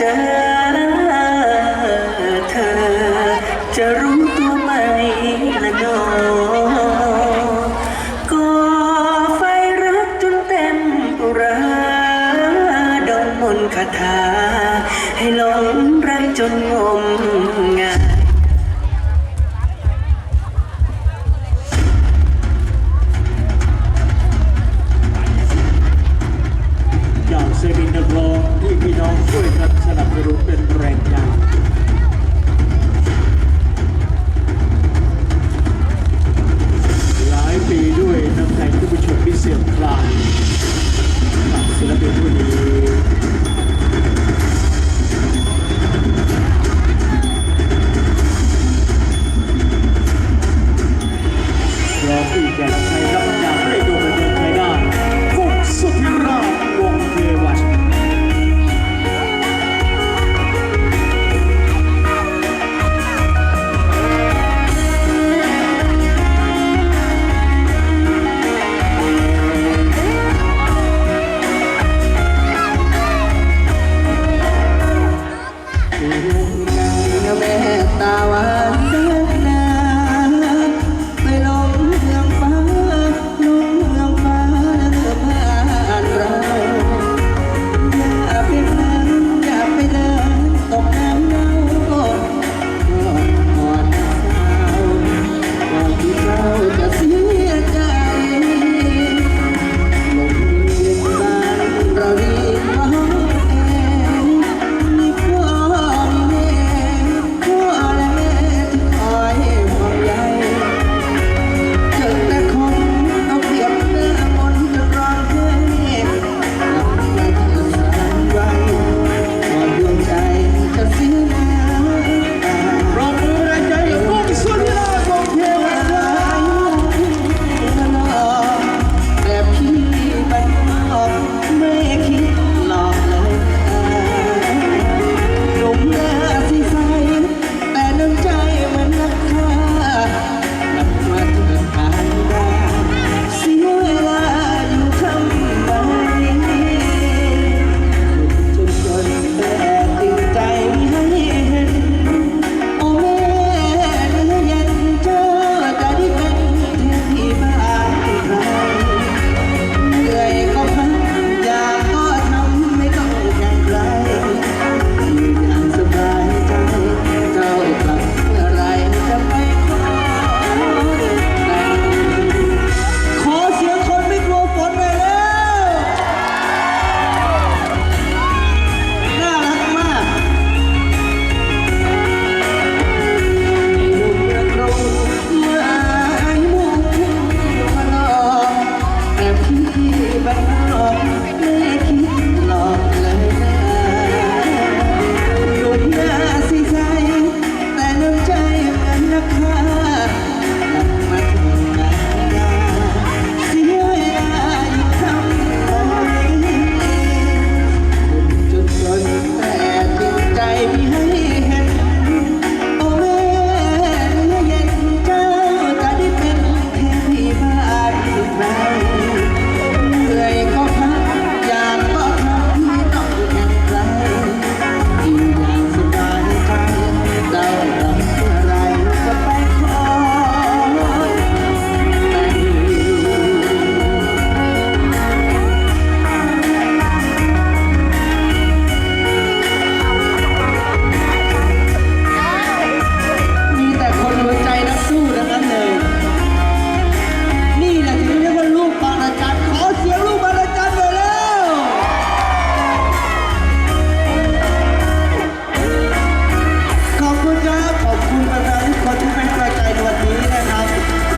เจอเธอ จะรู้ตัวไหมละน้องก็ไฟรักจนเต็มราดงมนคาถา ให้หลงรักจนงม